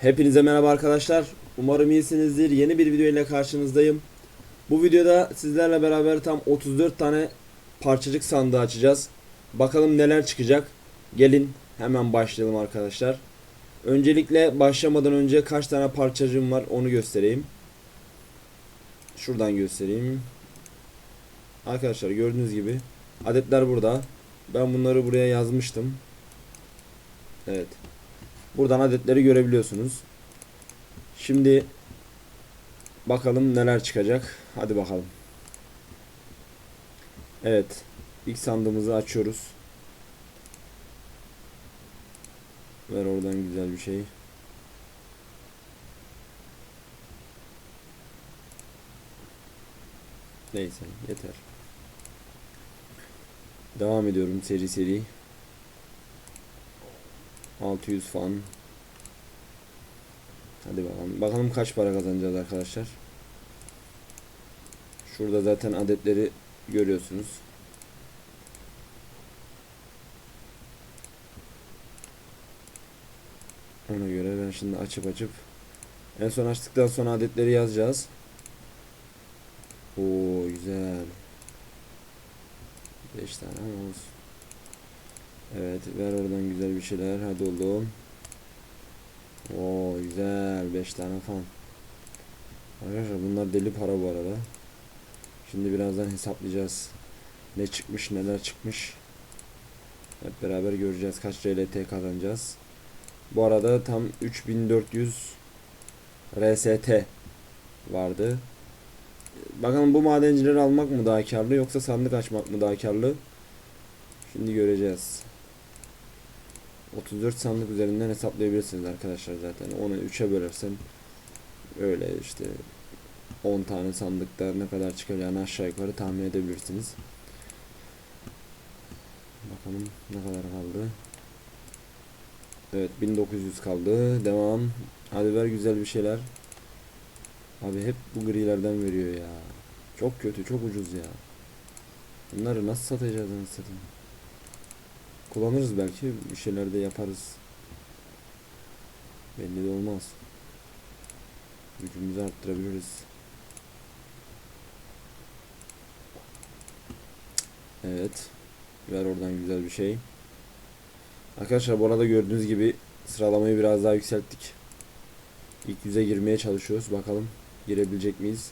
Hepinize merhaba arkadaşlar. Umarım iyisinizdir. Yeni bir video ile karşınızdayım. Bu videoda sizlerle beraber tam 34 tane parçacık sandığı açacağız. Bakalım neler çıkacak. Gelin hemen başlayalım arkadaşlar. Öncelikle başlamadan önce kaç tane parçacığım var onu göstereyim. Şuradan göstereyim. Arkadaşlar gördüğünüz gibi adetler burada. Ben bunları buraya yazmıştım. Evet. Buradan adetleri görebiliyorsunuz. Şimdi bakalım neler çıkacak. Hadi bakalım. Evet. ilk sandığımızı açıyoruz. Ver oradan güzel bir şey. Neyse yeter. Devam ediyorum seri seri. 600 fan. Hadi bakalım. Bakalım kaç para kazanacağız arkadaşlar. Şurada zaten adetleri görüyorsunuz. Ona göre ben şimdi açıp açıp en son açtıktan sonra adetleri yazacağız. Oo güzel. 5 tane olsun. Evet ver oradan güzel bir şeyler hadi oğlum. Oo güzel 5 tane falan. Arkadaşlar bunlar deli para bu arada. Şimdi birazdan hesaplayacağız. Ne çıkmış neler çıkmış. Hep beraber göreceğiz kaç RLT kazanacağız. Bu arada tam 3400 RST vardı. Bakalım bu madencileri almak mı daha karlı yoksa sandık açmak mı daha karlı? Şimdi göreceğiz. 34 sandık üzerinden hesaplayabilirsiniz arkadaşlar zaten. Onu 3'e bölersen öyle işte 10 tane sandıkta ne kadar çıkacağını aşağı yukarı tahmin edebilirsiniz. Bakalım ne kadar kaldı. Evet 1900 kaldı. Devam. Hadi ver güzel bir şeyler. Abi hep bu grilerden veriyor ya. Çok kötü, çok ucuz ya. Bunları nasıl satacağız anasını satayım? Kullanırız belki, bir şeyler de yaparız. Belli de olmaz. Gücümüzü arttırabiliriz. Evet. Ver oradan güzel bir şey. Arkadaşlar bu arada gördüğünüz gibi sıralamayı biraz daha yükselttik. İlk yüze girmeye çalışıyoruz. Bakalım girebilecek miyiz?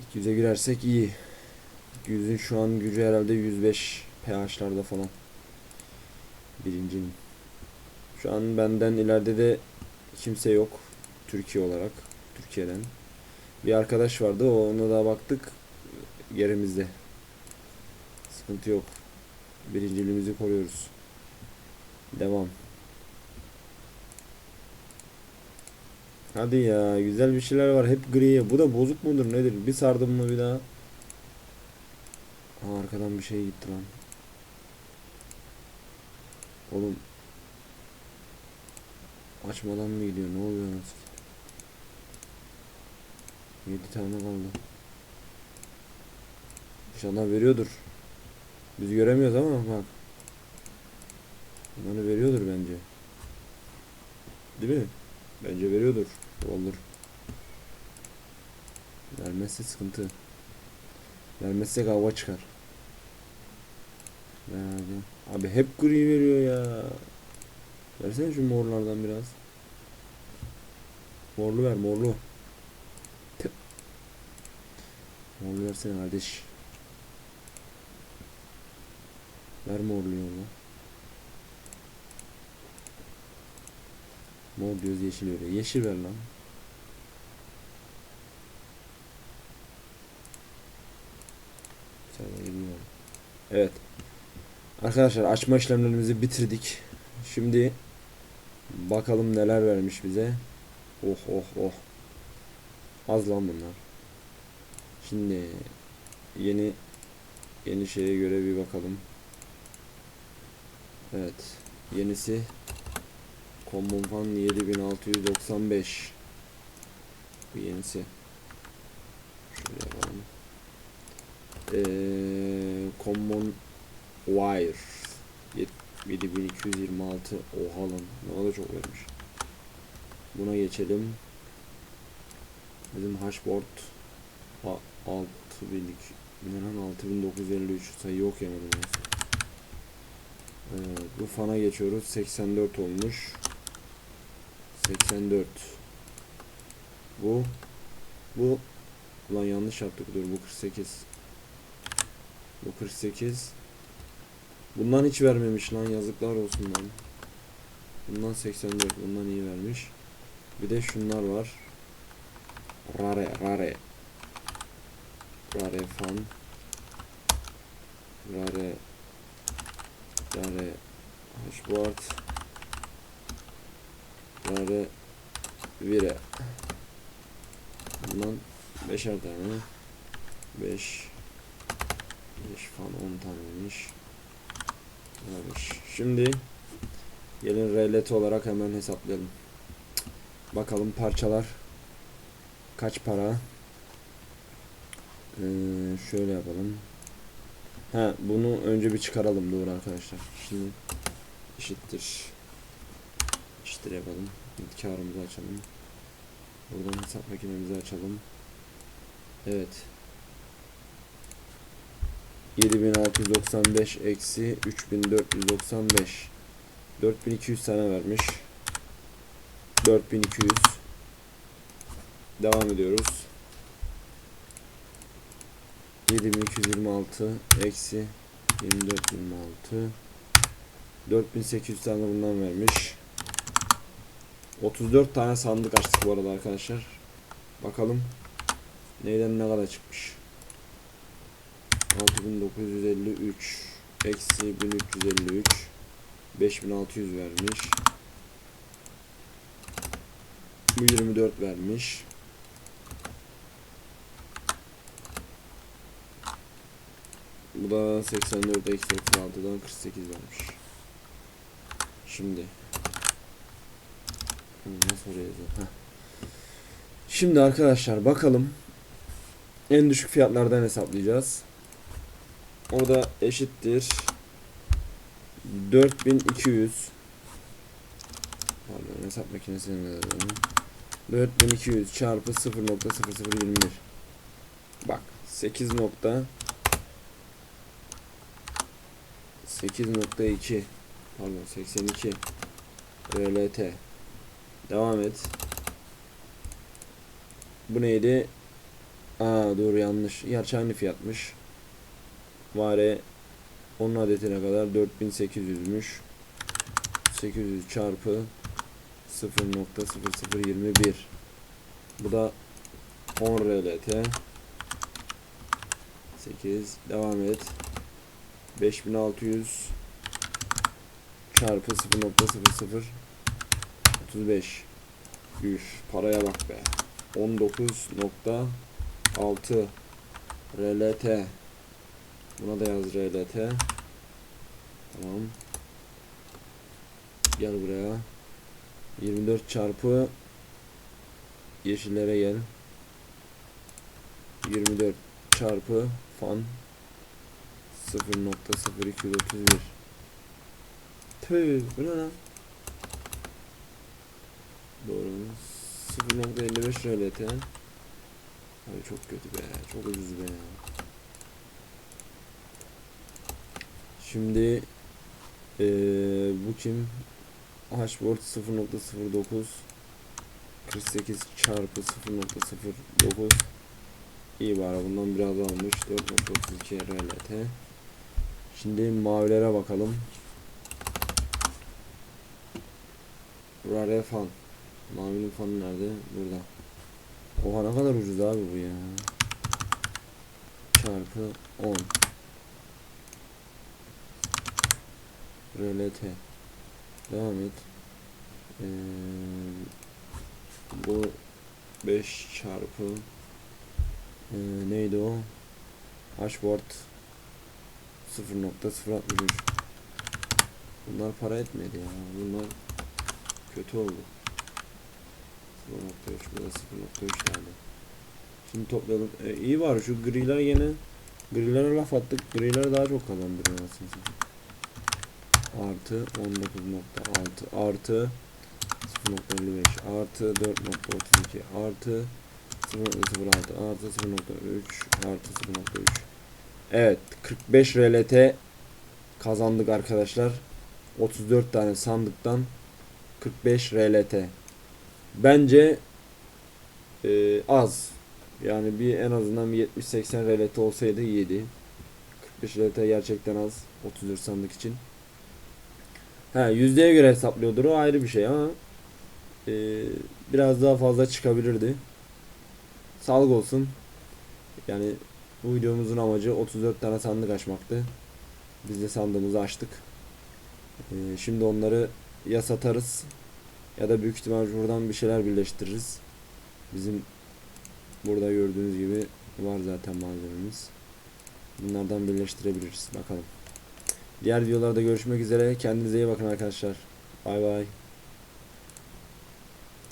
İlk yüze girersek iyi. İlk yüzün şu an gücü herhalde 105 pH'larda falan. Birincinin. Şu an benden ileride de kimse yok. Türkiye olarak. Türkiye'den. Bir arkadaş vardı. Ona da baktık. Yerimizde. Sıkıntı yok. Birinciliğimizi koruyoruz. Devam. Hadi ya güzel bir şeyler var hep gri. Bu da bozuk mudur nedir? Bir sardım mı bir daha. Aa, arkadan bir şey gitti lan. Oğlum. Açmadan mı gidiyor? Ne oluyor nasıl? 7 tane kaldı. İnşallah veriyordur. Biz göremiyoruz ama bak. Bunları veriyordur bence. Değil mi? Bence veriyordur. Olur. Vermezse sıkıntı. Vermezse kavga çıkar. Verdi. Abi hep gri veriyor ya. Versene şu morlardan biraz. Morlu ver morlu. Tüh. Morlu versene kardeş. Ver morluyu ona. Mor diyoruz yeşil veriyor. Yeşil ver lan. Evet. Arkadaşlar açma işlemlerimizi bitirdik. Şimdi bakalım neler vermiş bize. Oh oh oh. Az lan bunlar. Şimdi yeni yeni şeye göre bir bakalım. Evet. Yenisi Common Fan 7695 Bu yenisi Şöyle yapalım ee, Common Wire 7226 Oha lan ne kadar çok vermiş Buna geçelim. Bizim hashboard a- 6000 ne lan 6953 sayı neyse. Ee, bu fana geçiyoruz. 84 olmuş. 84. Bu bu Ulan yanlış yaptık dur bu 48. Bu 48. Bundan hiç vermemiş lan yazıklar olsun lan. Bundan 84 bundan iyi vermiş. Bir de şunlar var. Rare rare. Rare fan. Rare. Rare. Hashboard. Rare. Vire. Bundan beşer tane. 5 5 fan 10 taneymiş. Şimdi gelin RLT olarak hemen hesaplayalım. Bakalım parçalar kaç para? Ee, şöyle yapalım. Ha bunu önce bir çıkaralım doğru arkadaşlar. Şimdi eşittir. Eşittir yapalım. Karımızı açalım. Buradan hesap makinemizi açalım. Evet. 7695 eksi 3495 4200 tane vermiş. 4200 devam ediyoruz. 7226 eksi 2426 4800 tane bundan vermiş. 34 tane sandık açtık bu arada arkadaşlar. Bakalım neyden ne kadar çıkmış 6953 eksi 1353 5600 vermiş. bu 24 vermiş. Bu da 84 eksi 36'dan 48 vermiş. Şimdi. Nasıl oraya yazayım? Şimdi arkadaşlar bakalım. En düşük fiyatlardan hesaplayacağız. O da eşittir 4200 Pardon hesap yazalım. 4200 çarpı 0.0021 Bak 8 nokta 8.2 Pardon 82 RLT Devam et Bu neydi? Aa dur yanlış. Gerçi aynı fiyatmış. Vare 10 adetine kadar 4800'müş. 800 çarpı 0.0021 Bu da 10 RLT 8 devam et. 5600 çarpı 0.00 35 Üf paraya bak be. 19.6 RLT Buna da yaz RLT Tamam. Gel buraya. 24 çarpı Yeşillere gel. 24 çarpı fan 0.0231 Tüh bu ne lan? Doğru. 0.55 RLT Abi çok kötü be çok ucuz be Şimdi eee, bu kim? Hashboard 0.09 48 çarpı 0.09 İyi bari bundan biraz almış. 4.32 RLT Şimdi mavilere bakalım. Rare fan. Mavinin fanı nerede? Burada. Oha ne kadar ucuz abi bu ya. Çarpı 10 RLT Devam et. Ee, Bu 5 çarpı ee, Neydi o? Hashboard 0.063 Bunlar para etmedi ya. Bunlar Kötü oldu. 0.3 bu da 0.3 tane Şimdi toplayalım ee, iyi var. Şu griler yine Grilere laf attık. Griler daha çok kazandırıyor aslında artı 19.6 artı 0.55 artı 4.32 artı 0.06 artı 0.3 artı 0.3 Evet 45 RLT kazandık arkadaşlar. 34 tane sandıktan 45 RLT bence e, az. Yani bir en azından bir 70-80 RLT olsaydı iyiydi. 45 RLT gerçekten az 34 sandık için Ha yüzdeye göre hesaplıyordur o ayrı bir şey ama e, biraz daha fazla çıkabilirdi. Sağlık olsun. Yani bu videomuzun amacı 34 tane sandık açmaktı. Biz de sandığımızı açtık. E, şimdi onları ya satarız ya da büyük ihtimal buradan bir şeyler birleştiririz. Bizim burada gördüğünüz gibi var zaten malzememiz. Bunlardan birleştirebiliriz. Bakalım. Diğer videolarda görüşmek üzere. Kendinize iyi bakın arkadaşlar. Bay bay.